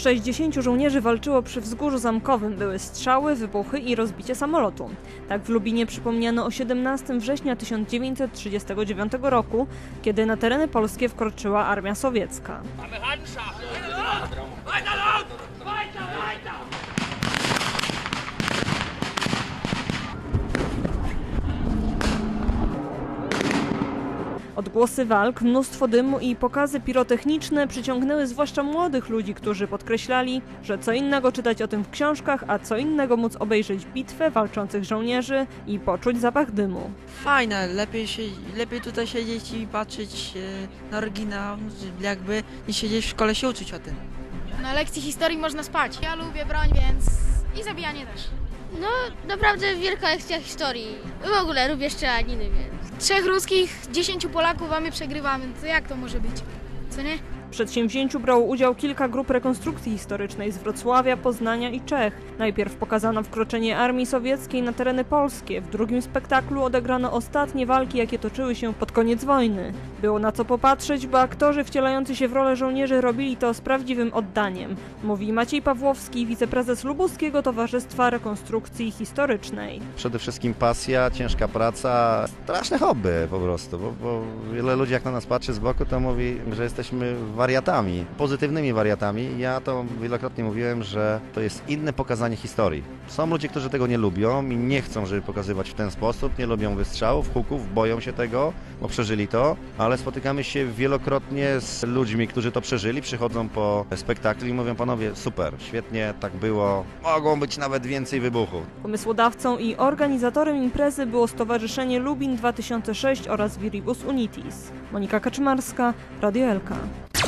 60 żołnierzy walczyło przy wzgórzu zamkowym. Były strzały, wybuchy i rozbicie samolotu. Tak w Lubinie przypomniano o 17 września 1939 roku, kiedy na tereny polskie wkroczyła armia sowiecka. Mamy Odgłosy walk, mnóstwo dymu i pokazy pirotechniczne przyciągnęły zwłaszcza młodych ludzi, którzy podkreślali, że co innego czytać o tym w książkach, a co innego móc obejrzeć bitwę walczących żołnierzy i poczuć zapach dymu. Fajne, lepiej, się, lepiej tutaj siedzieć i patrzeć e, na oryginał, jakby nie siedzieć w szkole się uczyć o tym. Na lekcji historii można spać. Ja lubię broń, więc i zabijanie też. No, naprawdę wielka lekcja historii. W ogóle lubię strzelaniny, więc... Trzech ruskich, dziesięciu Polaków, a my przegrywamy. To jak to może być? Co nie? W przedsięwzięciu brało udział kilka grup rekonstrukcji historycznej z Wrocławia, Poznania i Czech. Najpierw pokazano wkroczenie armii sowieckiej na tereny polskie. W drugim spektaklu odegrano ostatnie walki, jakie toczyły się pod koniec wojny. Było na co popatrzeć, bo aktorzy wcielający się w rolę żołnierzy robili to z prawdziwym oddaniem. Mówi Maciej Pawłowski, wiceprezes Lubuskiego Towarzystwa Rekonstrukcji Historycznej. Przede wszystkim pasja, ciężka praca, straszne hobby po prostu, bo, bo wiele ludzi jak na nas patrzy z boku, to mówi, że jesteśmy wariatami, pozytywnymi wariatami. Ja to wielokrotnie mówiłem, że to jest inne pokazanie historii. Są ludzie, którzy tego nie lubią i nie chcą, żeby pokazywać w ten sposób, nie lubią wystrzałów, huków, boją się tego, bo przeżyli to, ale spotykamy się wielokrotnie z ludźmi, którzy to przeżyli, przychodzą po spektakl i mówią, panowie, super, świetnie, tak było, mogą być nawet więcej wybuchów. Pomysłodawcą i organizatorem imprezy było Stowarzyszenie Lubin 2006 oraz Viribus Unitis. Monika Kaczmarska, Radio Elka.